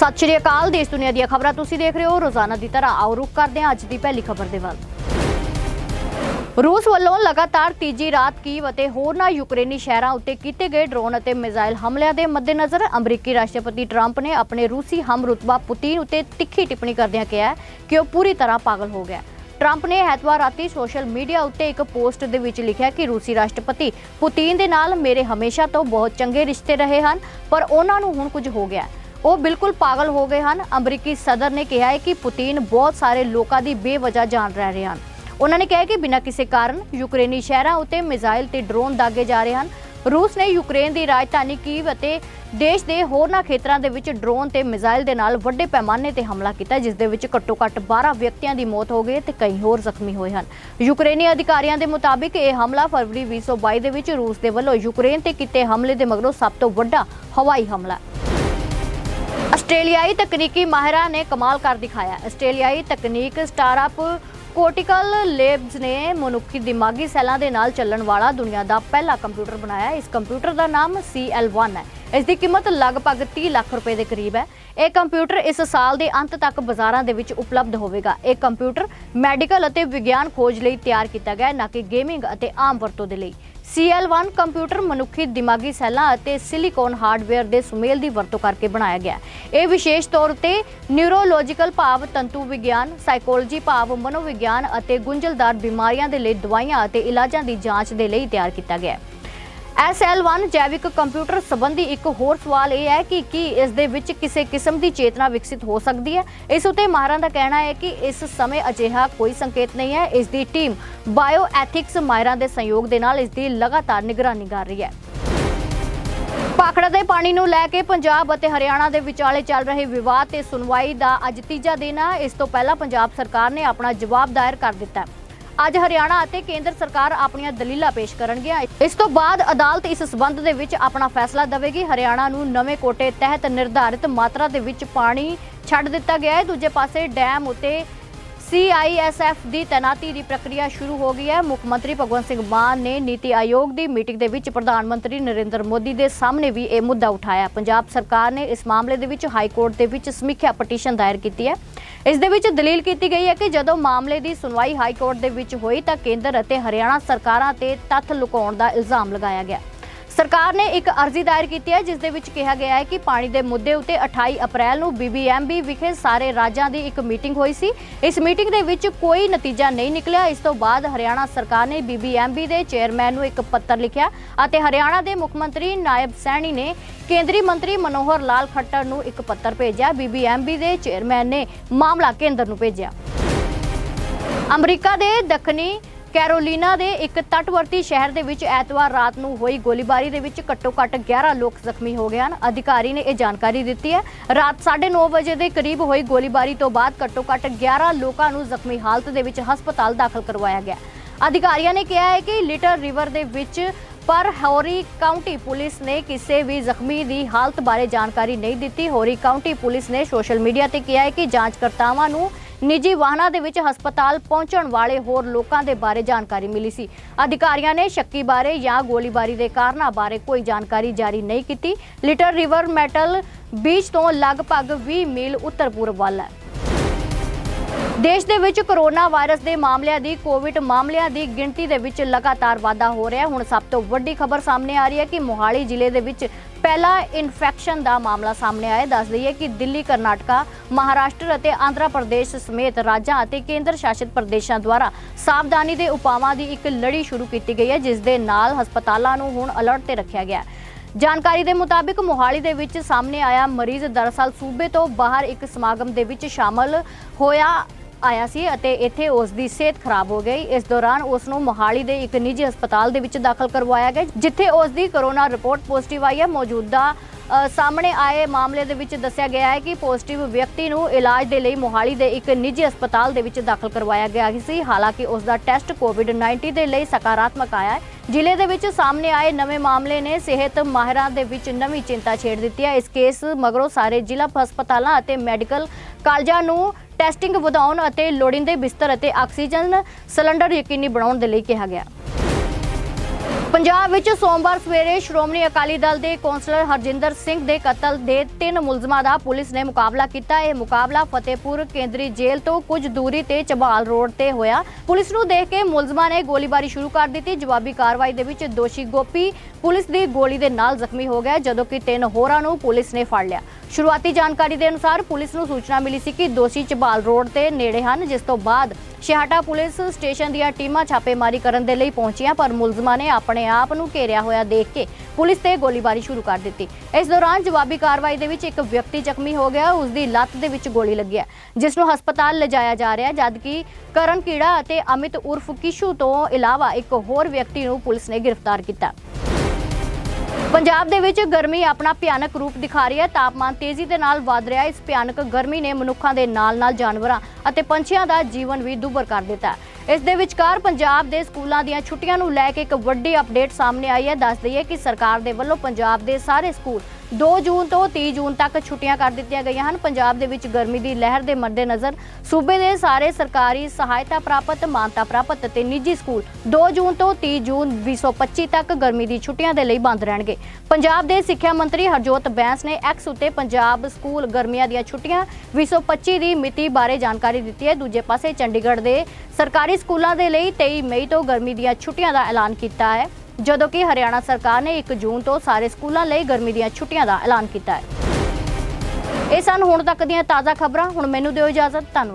ਸਤਿ ਸ਼੍ਰੀ ਅਕਾਲ, ਦੇਸ਼ ਦੁਨੀਆ ਦੀਆਂ ਖਬਰਾਂ ਤੁਸੀਂ ਦੇਖ ਰਹੇ ਹੋ। ਰੋਜ਼ਾਨਾ ਦੀ ਤਰ੍ਹਾਂ ਆਓ ਰੁਕ ਕਰਦੇ ਹਾਂ ਅੱਜ ਦੀ ਪਹਿਲੀ ਖਬਰ ਦੇ ਵੱਲ। ਰੂਸ ਵੱਲੋਂ ਲਗਾਤਾਰ ਤੀਜੀ ਰਾਤ ਕੀਵ ਅਤੇ ਹੋਰਨਾਂ ਯੂਕਰੇਨੀ ਸ਼ਹਿਰਾਂ ਉੱਤੇ ਕੀਤੇ ਗਏ ਡਰੋਨ ਅਤੇ ਮਿਜ਼ਾਈਲ ਹਮਲਿਆਂ ਦੇ ਮੱਦੇਨਜ਼ਰ ਅਮਰੀਕੀ ਰਾਸ਼ਟਰਪਤੀ ਟਰੰਪ ਨੇ ਆਪਣੇ ਰੂਸੀ ਹਮਰੁਤਬਾ ਪੁਤਿਨ ਉੱਤੇ ਤਿੱਖੀ ਟਿੱਪਣੀ ਕਰਦਿਆਂ ਕਿਹਾ ਕਿ ਉਹ ਪੂਰੀ ਤਰ੍ਹਾਂ ਪਾਗਲ ਹੋ ਗਿਆ ਟਰੰਪ ਨੇ ਐਤਵਾਰ ਰਾਤੀ ਸੋਸ਼ਲ ਮੀਡੀਆ ਉੱਤੇ ਇੱਕ ਪੋਸਟ ਦੇ ਵਿੱਚ ਲਿਖਿਆ ਕਿ ਰੂਸੀ ਰਾਸ਼ਟਰਪਤੀ ਪੁਤਿਨ ਦੇ ਨਾਲ ਮੇਰੇ ਹਮੇਸ਼ਾ ਤੋਂ ਬਹੁਤ ਚੰਗੇ ਰਿਸ਼ਤੇ ਰਹੇ ਹਨ, ਪਰ ਉਹਨਾਂ ਨੂੰ ਹੁਣ ਕੁਝ ਹੋ ਗਿਆ ਹੈ। ਉਹ ਬਿਲਕੁਲ ਪਾਗਲ ਹੋ ਗਏ ਹਨ। ਅਮਰੀਕੀ ਸਦਰ ਨੇ ਕਿਹਾ ਹੈ ਕਿ ਪੁਤਿਨ ਬਹੁਤ ਸਾਰੇ ਲੋਕਾਂ ਦੀ ਬੇਵਜ੍ਹਾ ਜਾਨ ਰਹਿ ਰਹੇ ਹਨ। ਉਹਨਾਂ ਨੇ ਕਿਹਾ ਕਿ ਬਿਨਾਂ ਕਿਸੇ ਕਾਰਨ ਯੂਕਰੇਨੀ ਸ਼ਹਿਰਾਂ ਉੱਤੇ ਮਿਜ਼ਾਈਲ ਤੇ ਡਰੋਨ ਦਾਗੇ ਜਾ ਰਹੇ ਹਨ। ਰੂਸ ਨੇ ਯੂਕਰੇਨ ਦੀ ਰਾਜਧਾਨੀ ਕੀਵ ਅਤੇ ਦੇਸ਼ ਦੇ ਹੋਰਨਾਂ ਖੇਤਰਾਂ ਦੇ ਵਿੱਚ ਡਰੋਨ ਤੇ ਮਿਜ਼ਾਈਲ ਦੇ ਨਾਲ ਵੱਡੇ ਪੈਮਾਨੇ ਤੇ ਹਮਲਾ ਕੀਤਾ, ਜਿਸ ਦੇ ਵਿੱਚ ਘੱਟੋ-ਘੱਟ 12 ਵਿਅਕਤੀਆਂ ਦੀ ਮੌਤ ਹੋ ਗਈ ਤੇ ਕਈ ਹੋਰ ਜ਼ਖਮੀ ਹੋਏ ਹਨ। ਯੂਕਰੇਨੀ ਅਧਿਕਾਰੀਆਂ ਦੇ ਮੁਤਾਬਿਕ ਇਹ ਹਮਲਾ ਫਰਵਰੀ 2022 ਦੇ ਵਿੱਚ ਰੂਸ ਦੇ ਵੱਲੋਂ ਯੂਕਰੇਨ ਤੇ ਕੀਤੇ ਹਮਲੇ ਦੇ ਮਗਰੋਂ ਸਭ ਤੋਂ ਵੱਡਾ ਹਵਾਈ ਹਮਲਾ ਹੈ। ਆਸਟ੍ਰੇਲੀਆਈ ਤਕਨੀਕੀ ਮਾਹਿਰਾਂ ਨੇ ਕਮਾਲ ਕਰ ਦਿਖਾਇਆ। ਆਸਟ੍ਰੇਲੀਆਈ ਤਕਨੀਕ ਸਟਾਰਅਪ ਕੋਰਟੀਕਲ ਲੈਬਸ ਨੇ ਮਨੁੱਖੀ ਦਿਮਾਗੀ ਸੈੱਲਾਂ ਦੇ ਨਾਲ ਚੱਲਣ ਵਾਲਾ ਦੁਨੀਆ ਦਾ ਪਹਿਲਾ ਕੰਪਿਊਟਰ ਬਣਾਇਆ। ਇਸ ਕੰਪਿਊਟਰ ਦਾ ਨਾਮ CL1 ਹੈ। ਇਸ ਦੀ ਕੀਮਤ ਲਗਭਗ 30 ਲੱਖ ਰੁਪਏ ਦੇ ਕਰੀਬ ਹੈ। ਇਹ ਕੰਪਿਊਟਰ ਇਸ ਸਾਲ ਦੇ ਅੰਤ ਤੱਕ ਬਾਜ਼ਾਰਾਂ ਦੇ ਵਿੱਚ ਉਪਲਬਧ ਹੋਵੇਗਾ। ਇਹ ਕੰਪਿਊਟਰ ਮੈਡੀਕਲ ਅਤੇ ਵਿਗਿਆਨ ਖੋਜ ਲਈ ਤਿਆਰ ਕੀਤਾ ਗਿਆ ਹੈ, ਨਾ ਕਿ ਗੇਮਿੰਗ ਅਤੇ ਆਮ ਵਰਤੋਂ ਦੇ ਲਈ। CL1 ਕੰਪਿਊਟਰ ਮਨੁੱਖੀ ਦਿਮਾਗੀ ਸੈੱਲਾਂ ਅਤੇ ਸਿਲੀਕੋਨ ਹਾਰਡਵੇਅਰ ਦੇ ਸੁਮੇਲ ਦੀ ਵਰਤੋਂ ਕਰਕੇ ਬਣਾਇਆ ਗਿਆ ਇਹ ਵਿਸ਼ੇਸ਼ ਤੌਰ ਤੇ ਨਿਊਰੋਲੋਜੀਕਲ ਭਾਵ ਤੰਤੂ ਵਿਗਿਆਨ ਸਾਈਕੋਲੋਜੀ ਭਾਵ ਮਨੋਵਿਗਿਆਨ ਅਤੇ ਗੁੰਝਲਦਾਰ ਬਿਮਾਰੀਆਂ ਦੇ ਲਈ ਦਵਾਈਆਂ ਅਤੇ ਇਲਾਜਾਂ ਦੀ ਜਾਂਚ ਦੇ ਲਈ ਤਿਆਰ ਕੀਤਾ ਗਿਆ ਹੈ। SL1 ਜੈਵਿਕ ਕੰਪਿਊਟਰ ਸੰਬੰਧੀ ਇੱਕ ਹੋਰ ਸਵਾਲ ਇਹ ਹੈ ਕਿ ਕੀ ਇਸ ਦੇ ਵਿੱਚ ਕਿਸੇ ਕਿਸਮ ਦੀ ਚੇਤਨਾ ਵਿਕਸਿਤ ਹੋ ਸਕਦੀ ਹੈ? ਇਸ ਉਤੇ ਮਾਹਰਾਂ ਦਾ ਕਹਿਣਾ ਹੈ ਕਿ ਇਸ ਸਮੇਂ ਅਜਿਹਾ ਕੋਈ ਸੰਕੇਤ ਨਹੀਂ ਹੈ। ਇਸ ਦੀ ਟੀਮ ਬਾਇਓ ਐਥਿਕਸ ਮਾਹਿਰਾਂ ਦੇ ਸਹਿਯੋਗ ਦੇ ਨਾਲ ਇਸ ਦੀ ਲਗਾਤਾਰ ਨਿਗਰਾਨੀ ਕਰ ਰਹੀ ਹੈ। ਭਾਖੜਾ ਦੇ ਪਾਣੀ ਨੂੰ ਲੈ ਕੇ ਪੰਜਾਬ ਅਤੇ ਹਰਿਆਣਾ ਦੇ ਵਿਚਾਲੇ ਚੱਲ ਰਹੇ ਵਿਵਾਦ ਤੇ ਸੁਣਵਾਈ ਦਾ ਅੱਜ ਤੀਜਾ ਦਿਨ ਹੈ ਇਸ ਤੋਂ ਪਹਿਲਾਂ ਪੰਜਾਬ ਸਰਕਾਰ ਨੇ ਆਪਣਾ ਜਵਾਬ ਦਾਇਰ ਕਰ ਦਿੱਤਾ ਹੈ। ਅੱਜ ਹਰਿਆਣਾ ਅਤੇ ਕੇਂਦਰ ਸਰਕਾਰ ਆਪਣੀਆਂ ਦਲੀਲਾਂ ਪੇਸ਼ ਕਰਨਗੀਆਂ। ਇਸ ਤੋਂ ਬਾਅਦ ਅਦਾਲਤ ਇਸ ਸਬੰਧ ਦੇ ਵਿੱਚ ਆਪਣਾ ਫੈਸਲਾ ਦੇਵੇਗੀ। ਹਰਿਆਣਾ ਨੂੰ ਨਵੇਂ ਕੋਟੇ ਤਹਿਤ ਨਿਰਧਾਰਿਤ ਮਾਤਰਾ ਦੇ ਵਿੱਚ ਪਾਣੀ ਛੱਡ ਦਿੱਤਾ ਗਿਆ ਹੈ। ਦੂਜੇ ਪਾਸੇ ਡੈਮ ਉਤੇ ਸੀਆਈਐਸਐਫ ਦੀ ਤੈਨਾਤੀ ਦੀ ਪ੍ਰਕਿਰਿਆ ਸ਼ੁਰੂ ਹੋ ਗਈ ਹੈ। ਮੁੱਖ ਮੰਤਰੀ ਭਗਵੰਤ ਸਿੰਘ ਮਾਨ ਨੇ ਨੀਤੀ ਆਯੋਗ ਦੀ ਮੀਟਿੰਗ ਦੇ ਵਿੱਚ ਪ੍ਰਧਾਨ ਮੰਤਰੀ ਨਰਿੰਦਰ ਮੋਦੀ ਦੇ ਸਾਹਮਣੇ ਵੀ ਇਹ ਮੁੱਦਾ ਉਠਾਇਆ। ਪੰਜਾਬ ਸਰਕਾਰ ਨੇ ਇਸ ਮਾਮਲੇ ਦੇ ਵਿੱਚ ਹਾਈ ਕੋਰਟ ਦੇ ਵਿੱਚ ਸਮੀਖਿਆ ਪਟੀਸ਼ਨ ਦਾਇਰ ਕੀਤੀ ਹੈ। ਇਸ ਦੇ ਵਿੱਚ ਦਲੀਲ ਕੀਤੀ ਗਈ ਹੈ ਕਿ ਜਦੋਂ ਮਾਮਲੇ ਦੀ ਸੁਣਵਾਈ ਹਾਈ ਕੋਰਟ ਦੇ ਵਿੱਚ ਹੋਈ ਤਾਂ ਕੇਂਦਰ ਅਤੇ ਹਰਿਆਣਾ ਸਰਕਾਰਾਂ ਤੇ ਤੱਥ ਲੁਕਾਉਣ ਦਾ ਇਲਜ਼ਾਮ ਲਗਾਇਆ ਗਿਆ। ਸਰਕਾਰ ਨੇ ਇੱਕ ਅਰਜ਼ੀ ਦਾਇਰ ਕੀਤੀ ਹੈ, ਜਿਸ ਦੇ ਵਿੱਚ ਕਿਹਾ ਗਿਆ ਹੈ ਕਿ ਪਾਣੀ ਦੇ ਮੁੱਦੇ ਉੱਤੇ 28 ਅਪ੍ਰੈਲ ਨੂੰ ਬੀਬੀਐਮਬੀ ਵਿਖੇ ਸਾਰੇ ਰਾਜਾਂ ਦੀ ਇੱਕ ਮੀਟਿੰਗ ਹੋਈ ਸੀ। ਇਸ ਮੀਟਿੰਗ ਦੇ ਵਿੱਚ ਕੋਈ ਨਤੀਜਾ ਨਹੀਂ ਨਿਕਲਿਆ। ਇਸ ਤੋਂ ਬਾਅਦ ਹਰਿਆਣਾ ਸਰਕਾਰ ਨੇ ਬੀਬੀਐਮਬੀ ਦੇ ਚੇਅਰਮੈਨ ਨੂੰ ਇੱਕ ਪੱਤਰ ਲਿਖਿਆ ਅਤੇ ਹਰਿਆਣਾ ਦੇ ਮੁੱਖ ਮੰਤਰੀ ਨਾਇਬ ਸੈਣੀ ਨੇ ਕੇਂਦਰੀ ਮੰਤਰੀ ਮਨੋਹਰ ਲਾਲ ਖੱਟਰ ਨੂੰ ਇੱਕ ਪੱਤਰ ਭੇਜਿਆ। ਬੀਬੀਐਮਬੀ ਦੇ ਚੇਅਰਮੈਨ ਨੇ ਮਾਮਲਾ ਕੇਂਦਰ ਨੂੰ ਭੇਜਿਆ। ਅਮਰੀਕਾ ਦੇ ਦੱਖਣੀ ਕੈਰੋਲੀਨਾ ਦੇ ਇੱਕ ਤਟਵਰਤੀ ਸ਼ਹਿਰ ਦੇ ਵਿੱਚ ਐਤਵਾਰ ਰਾਤ ਨੂੰ ਹੋਈ ਗੋਲੀਬਾਰੀ ਦੇ ਵਿੱਚ ਘੱਟੋ-ਘੱਟ 11 ਲੋਕ ਜ਼ਖਮੀ ਹੋ ਗਏ ਹਨ। ਅਧਿਕਾਰੀ ਨੇ ਇਹ ਜਾਣਕਾਰੀ ਦਿੱਤੀ ਹੈ। ਰਾਤ 9:30 ਵਜੇ ਦੇ ਕਰੀਬ ਹੋਈ ਗੋਲੀਬਾਰੀ ਤੋਂ ਬਾਅਦ ਘੱਟੋ-ਘੱਟ 11 ਲੋਕਾਂ ਨੂੰ ਜ਼ਖਮੀ ਹਾਲਤ ਦੇ ਵਿੱਚ ਹਸਪਤਾਲ ਦਾਖਲ ਕਰਵਾਇਆ ਗਿਆ। ਅਧਿਕਾਰੀਆਂ ਨੇ ਕਿਹਾ ਹੈ ਕਿ ਲਿਟਲ ਰਿਵਰ ਦੇ ਵਿੱਚ ਪਰ ਹੋਰੀ ਕਾਉਂਟੀ ਪੁਲਿਸ ਨੇ ਕਿਸੇ ਵੀ ਜ਼ਖਮੀ ਦੀ ਹਾਲਤ ਬਾਰੇ ਜਾਣਕਾਰੀ ਨਹੀਂ ਦਿੱਤੀ। ਹੋਰੀ ਕਾਉਂਟੀ ਪੁਲਿਸ ਨੇ ਸੋਸ਼ਲ ਮੀਡੀਆ ਤੇ ਕਿਹਾ ਹੈ ਕਿ ਜਾਂਚਕਰਤਾਵਾਂ ਨੂੰ ਨਿੱਜੀ ਵਾਹਨਾਂ ਦੇ ਵਿੱਚ ਹਸਪਤਾਲ ਪਹੁੰਚਣ ਵਾਲੇ ਹੋਰ ਲੋਕਾਂ ਦੇ ਬਾਰੇ ਜਾਣਕਾਰੀ ਮਿਲੀ ਸੀ। ਅਧਿਕਾਰੀਆਂ ਨੇ ਸ਼ੱਕੀ ਬਾਰੇ ਜਾਂ ਗੋਲੀਬਾਰੀ ਦੇ ਕਾਰਨਾਂ ਬਾਰੇ ਕੋਈ ਜਾਣਕਾਰੀ ਜਾਰੀ ਨਹੀਂ ਕੀਤੀ। ਲਿਟਰ ਰਿਵਰ ਮੈਟਲ ਬੀਚ ਤੋਂ ਲਗਭਗ 20 ਮੀਲ ਉੱਤਰ ਪੂਰਬ ਵੱਲ ਹੈ। ਦੇਸ਼ ਦੇ ਵਿੱਚ ਕੋਰੋਨਾ ਵਾਇਰਸ ਦੇ ਮਾਮਲਿਆਂ ਦੀ, ਕੋਵਿਡ ਮਾਮਲਿਆਂ ਦੀ ਗਿਣਤੀ ਦੇ ਵਿੱਚ ਲਗਾਤਾਰ ਵਾਧਾ ਹੋ ਰਿਹਾ ਹੈ। ਹੁਣ ਸਭ ਤੋਂ ਵੱਡੀ ਖਬਰ ਸਾਹਮਣੇ ਆ ਰਹੀ ਹੈ ਕਿ ਮੋਹਾਲੀ ਜ਼ਿਲ੍ਹੇ ਦੇ ਵਿੱਚ ਪਹਿਲਾ ਇਨਫੈਕਸ਼ਨ ਦਾ ਮਾਮਲਾ ਸਾਹਮਣੇ ਆਇਆ ਦੱਸ ਦਈਏ ਕਿ ਦਿੱਲੀ, ਕਰਨਾਟਕਾ, ਮਹਾਰਾਸ਼ਟਰ ਅਤੇ ਆਂਧਰਾ ਪ੍ਰਦੇਸ਼ ਸਮੇਤ ਰਾਜਾਂ ਅਤੇ ਕੇਂਦਰ ਸ਼ਾਸਿਤ ਪ੍ਰਦੇਸ਼ਾਂ ਦੁਆਰਾ ਸਾਵਧਾਨੀ ਦੇ ਉਪਾਵਾਂ ਦੀ ਇੱਕ ਲੜੀ ਸ਼ੁਰੂ ਕੀਤੀ ਗਈ ਹੈ, ਜਿਸ ਦੇ ਨਾਲ ਹਸਪਤਾਲਾਂ ਨੂੰ ਹੁਣ ਅਲਰਟ ਤੇ ਰੱਖਿਆ ਗਿਆ ਹੈ। ਜਾਣਕਾਰੀ ਦੇ ਮੁਤਾਬਿਕ ਮੋਹਾਲੀ ਦੇ ਵਿੱਚ ਸਾਹਮਣੇ ਆਇਆ ਮਰੀਜ਼ ਦਰਅਸਲ ਸੂਬੇ ਤੋਂ ਬਾਹਰ ਇੱਕ ਸਮਾਗਮ ਦੇ ਵਿੱਚ ਸ਼ਾਮਲ ਹੋਇਆ। ਆਇਆ ਸੀ ਅਤੇ ਇੱਥੇ ਉਸ ਦੀ ਸਿਹਤ ਖਰਾਬ ਹੋ ਗਈ। ਇਸ ਦੌਰਾਨ ਉਸ ਨੂੰ ਮੋਹਾਲੀ ਦੇ ਇੱਕ ਨਿੱਜੀ ਹਸਪਤਾਲ ਦੇ ਵਿੱਚ ਦਾਖਲ ਕਰਵਾਇਆ ਗਿਆ, ਜਿੱਥੇ ਉਸ ਦੀ ਕਰੋਨਾ ਰਿਪੋਰਟ ਪੋਜ਼ਿਟਿਵ ਆਈ ਹੈ। ਮੌਜੂਦਾ ਸਾਹਮਣੇ ਆਏ ਮਾਮਲੇ ਦੇ ਵਿੱਚ ਦੱਸਿਆ ਗਿਆ ਹੈ ਕਿ ਪੋਜ਼ਿਟਿਵ ਵਿਅਕਤੀ ਨੂੰ ਇਲਾਜ ਦੇ ਲਈ ਮੋਹਾਲੀ ਦੇ ਇੱਕ ਨਿੱਜੀ ਹਸਪਤਾਲ ਦੇ ਵਿੱਚ ਦਾਖਲ ਕਰਵਾਇਆ ਗਿਆ ਸੀ। ਹਾਲਾਂਕਿ ਉਸ ਦਾ ਟੈਸਟ ਕੋਵਿਡ-19 ਦੇ ਲਈ ਸਕਾਰਾਤਮਕ ਆਇਆ ਹੈ। ਜ਼ਿਲ੍ਹੇ ਦੇ ਵਿੱਚ ਸਾਹਮਣੇ ਆਏ ਨਵੇਂ ਮਾਮਲੇ ਨੇ ਸਿਹਤ ਮਾਹਿਰਾਂ ਦੇ ਵਿੱਚ ਨਵੀਂ ਚਿੰਤਾ ਛੇੜ ਦਿੱਤੀ ਹੈ। ਇਸ ਕੇਸ ਮਗਰੋਂ ਸਾਰੇ ਜ਼ਿਲ੍ਹਾ ਹਸਪਤਾਲਾਂ ਅਤੇ ਮੈਡੀਕਲ ਕਾਲਜਾਂ ਨੂੰ ਟੈਸਟਿੰਗ ਵਧਾਉਣ ਅਤੇ ਲੋੜੀਂਦੇ ਬਿਸਤਰ ਅਤੇ ਆਕਸੀਜਨ ਸਿਲੰਡਰ ਯਕੀਨੀ ਬਣਾਉਣ ਦੇ ਲਈ ਕਿਹਾ ਗਿਆ। ਪੰਜਾਬ ਵਿੱਚ ਸੋਮਵਾਰ ਸਵੇਰੇ ਸ਼੍ਰੋਮਣੀ ਅਕਾਲੀ ਦਲ ਦੇ ਕੌਂਸਲਰ ਹਰਜਿੰਦਰ ਸਿੰਘ ਦੇ ਕਤਲ ਦੇ ਤਿੰਨ ਮੁਲਜ਼ਮਾਂ ਦਾ ਪੁਲਿਸ ਨੇ ਮੁਕਾਬਲਾ ਕੀਤਾ। ਇਹ ਮੁਕਾਬਲਾ ਫਤਿਹਪੁਰ ਕੇਂਦਰੀ ਜੇਲ੍ਹ ਤੋਂ ਕੁਝ ਦੂਰੀ ਤੇ ਚਬਾਲ ਰੋਡ ਤੇ ਹੋਇਆ। ਪੁਲਿਸ ਨੂੰ ਦੇਖ ਕੇ ਮੁਲਜ਼ਮਾਂ ਨੇ ਗੋਲੀਬਾਰੀ ਸ਼ੁਰੂ ਕਰ ਦਿੱਤੀ। ਜਵਾਬੀ ਕਾਰਵਾਈ ਦੇ ਵਿੱਚ ਦੋਸ਼ੀ ਗੋਪੀ ਪੁਲਿਸ ਦੀ ਗੋਲੀ ਦੇ ਨਾਲ ਜ਼ਖਮੀ ਹੋ ਗਿਆ ਜਦੋਂ ਕਿ ਤਿੰਨ ਹੋਰਾਂ ਨੂੰ ਪੁਲਿਸ ਨੇ ਫੜ ਲਿਆ। ਸ਼ੁਰੂਆਤੀ ਜਾਣਕਾਰੀ ਦੇ ਅਨੁਸਾਰ ਪੁਲਿਸ ਨੂੰ ਸੂਚਨਾ ਮਿਲੀ ਸੀ ਕਿ ਦੋਸ਼ੀ ਚਬਾਲ ਰੋਡ ਤੇ ਨੇੜੇ ਹਨ, ਜਿਸ ਤੋਂ ਬਾਅਦ ਛਿਹਾਟਾ ਪੁਲਿਸ ਸਟੇਸ਼ਨ ਦੀਆਂ ਟੀਮਾਂ ਛਾਪੇਮਾਰੀ ਕਰਨ ਦੇ ਲਈ ਪਹੁੰਚੀਆਂ, ਪਰ ਮੁਲਜ਼ਮਾਂ ਨੇ ਆਪਣੇ ਆਪ ਨੂੰ ਘੇਰਿਆ ਹੋਇਆ ਦੇਖ ਕੇ ਪੁਲਿਸ ਤੇ ਗੋਲੀਬਾਰੀ ਸ਼ੁਰੂ ਕਰ ਦਿੱਤੀ। ਇਸ ਦੌਰਾਨ ਜਵਾਬੀ ਕਾਰਵਾਈ ਦੇ ਵਿੱਚ ਇੱਕ ਵਿਅਕਤੀ ਜ਼ਖਮੀ ਹੋ ਗਿਆ, ਉਸ ਦੀ ਲੱਤ ਦੇ ਵਿੱਚ ਗੋਲੀ ਲੱਗੀ ਹੈ, ਜਿਸ ਨੂੰ ਹਸਪਤਾਲ ਲਿਜਾਇਆ ਜਾ ਰਿਹਾ ਜਦਕਿ ਕਰਨ ਕੀੜਾ ਅਤੇ ਅਮਿਤ ਉਰਫ ਕਿਸ਼ੂ ਤੋਂ ਇਲਾਵਾ ਇੱਕ ਹੋਰ ਵਿਅਕਤੀ ਨੂੰ ਪੁਲਿਸ ਨੇ ਗ੍ਰਿਫਤਾਰ ਕੀਤਾ। ਪੰਜਾਬ ਦੇ ਵਿੱਚ ਗਰਮੀ ਆਪਣਾ ਭਿਆਨਕ ਰੂਪ ਦਿਖਾ ਰਹੀ ਹੈ। ਤਾਪਮਾਨ ਤੇਜ਼ੀ ਦੇ ਨਾਲ ਵਧ ਰਿਹਾ ਹੈ। ਇਸ ਭਿਆਨਕ ਗਰਮੀ ਨੇ ਮਨੁੱਖਾਂ ਦੇ ਨਾਲ-ਨਾਲ ਜਾਨਵਰਾਂ ਅਤੇ ਪੰਛੀਆਂ ਦਾ ਜੀਵਨ ਵੀ ਦੁੱਭਰ ਕਰ ਦਿੱਤਾ ਇਸ ਦੇ ਵਿਚਕਾਰ ਪੰਜਾਬ ਦੇ ਸਕੂਲਾਂ ਦੀਆਂ ਛੁੱਟੀਆਂ ਨੂੰ ਲੈ ਕੇ ਇੱਕ ਵੱਡੀ ਅਪਡੇਟ ਸਾਹਮਣੇ ਆਈ ਹੈ। ਦੱਸ ਦਈਏ ਕਿ ਸਰਕਾਰ ਦੇ ਵੱਲੋਂ ਪੰਜਾਬ ਦੇ ਸਾਰੇ ਸਕੂਲ 2 ਜੂਨ ਤੋਂ 30 ਜੂਨ ਤੱਕ ਛੁੱਟੀਆਂ ਕਰ ਦਿੱਤੀਆਂ ਗਈਆਂ ਹਨ। ਪੰਜਾਬ ਦੇ ਵਿੱਚ ਗਰਮੀ ਦੀ ਲਹਿਰ ਦੇ ਮੱਦੇਨਜ਼ਰ ਸੂਬੇ ਦੇ ਸਾਰੇ ਸਰਕਾਰੀ ਸਹਾਇਤਾ ਪ੍ਰਾਪਤ, ਮਾਨਤਾ ਪ੍ਰਾਪਤ ਤੇ ਨਿੱਜੀ ਸਕੂਲ 2 ਜੂਨ ਤੋਂ 30 ਜੂਨ 2025 ਤੱਕ ਗਰਮੀ ਦੀ ਛੁੱਟੀਆਂ ਦੇ ਲਈ ਬੰਦ ਰਹਿਣਗੇ। ਪੰਜਾਬ ਦੇ ਸਿੱਖਿਆ ਮੰਤਰੀ ਹਰਜੋਤ ਬੈਂਸ ਨੇ ਐਕਸ ਉੱਤੇ ਪੰਜਾਬ ਸਕੂਲ ਗਰਮੀਆਂ ਦੀਆਂ ਛੁੱਟੀਆਂ 2025 ਦੀ ਮਿਤੀ ਬਾਰੇ ਜਾਣਕਾਰੀ ਦਿੱਤੀ ਹੈ। ਦੂਜੇ ਪਾਸੇ ਚੰਡੀਗੜ੍ਹ ਦੇ ਸਰਕਾਰੀ ਸਕੂਲਾਂ ਦੇ ਲਈ 23 ਮਈ ਤੋਂ ਗਰਮੀ ਦੀਆਂ ਛੁੱਟੀਆਂ ਦਾ ਐਲਾਨ ਕੀਤਾ ਹੈ। ਜਦੋਂ ਕਿ ਹਰਿਆਣਾ ਸਰਕਾਰ ਨੇ 1 ਜੂਨ ਤੋਂ ਸਾਰੇ ਸਕੂਲਾਂ ਲਈ ਗਰਮੀ ਦੀਆਂ ਛੁੱਟੀਆਂ ਦਾ ਐਲਾਨ ਕੀਤਾ ਹੈ। ਇਹ ਸਨ ਹੁਣ ਤੱਕ ਦੀਆਂ ਤਾਜ਼ਾ ਖਬਰਾਂ। ਹੁਣ ਮੈਨੂੰ ਦਿਓ ਇਜਾਜ਼ਤ। ਧੰਨਵਾਦ।